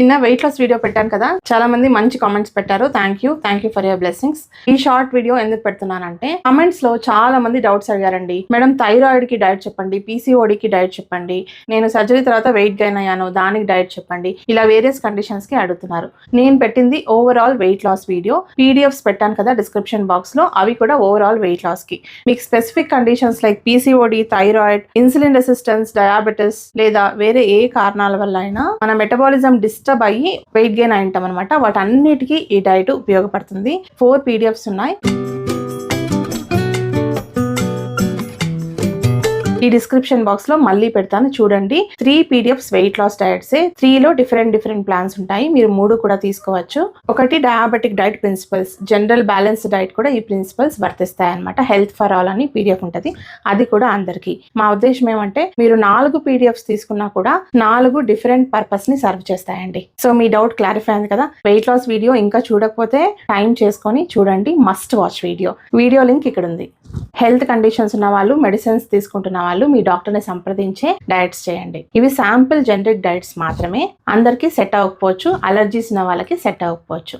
నిన్న wait loss video పెట్టాను కదా చాలా మంది మంచి కామెంట్స్ పెట్టారు. Thank you thank you for your blessings ఈ షార్ట్ వీడియో ఎందుకు పెడుతున్నానంటే కమెంట్స్లో చాలా మంది డౌట్స్ అడిగారండి. మేడం థైరాయిడ్కి డైట్ చెప్పండి పిసిఓడి కి డైట్ చెప్పండి నేను సర్జరీ తర్వాత వెయిట్ గైన్ అయ్యాను దానికి డైట్ చెప్పండి ఇలా వేరియస్ కండిషన్స్కి అడుగుతున్నారు. నేను పెట్టింది overall weight loss video PDFs పెట్టాను కదా డిస్క్రిప్షన్ బాక్స్లో అవి కూడా ఓవరాల్ వెయిట్ లాస్కి. మీకు specific conditions like PCOD thyroid insulin resistance diabetes లేదా వేరే ఏ కారణాల వల్ల అయినా మన మెటబాలిజం డిస్టర్బ్ అయ్యి వెయిట్ గెయిన్ అయి ఉంటాం అనమాట వాటన్నిటికీ ఈ డైట్ ఉపయోగపడుతుంది. ఫోర్ పీడిఎఫ్స్ ఉన్నాయి. ఈ డిస్క్రిప్షన్ బాక్స్లో మళ్ళీ పెడతాను. చూడండి three PDFs weight loss diets three లో డిఫరెంట్ డిఫరెంట్ ప్లాన్స్ ఉంటాయి. మీరు మూడు కూడా తీసుకోవచ్చు. ఒకటి diabetic diet principles general balance diet కూడా ఈ ప్రిన్సిపల్స్ వర్తిస్తాయి అనమాట హెల్త్ ఫర్ ఆల్ అని పీడిఎఫ్ ఉంటుంది. అది కూడా అందరికీ. మా ఉద్దేశం ఏమంటే మీరు నాలుగు పీడిఎఫ్స్ తీసుకున్నా కూడా నాలుగు డిఫరెంట్ పర్పస్ని సర్వ్ చేస్తాయండి. సో మీ డౌట్ క్లారిఫై అయింది కదా? వెయిట్ లాస్ వీడియో ఇంకా చూడకపోతే టైం చేసుకొని చూడండి must watch video video link ఇక్కడ ఉంది. హెల్త్ కండిషన్స్ ఉన్న వాళ్ళు మెడిసిన్స్ తీసుకుంటున్న వాళ్ళు మీ డాక్టర్ని సంప్రదించే డైట్స్ చేయండి. ఇవి శాంపుల్ జనరిక్ డైట్స్ మాత్రమే. అందరికీ సెట్ అవ్వకపోవచ్చు అలర్జీస్ ఉన్న వాళ్ళకి సెట్ అవ్వకపోవచ్చు.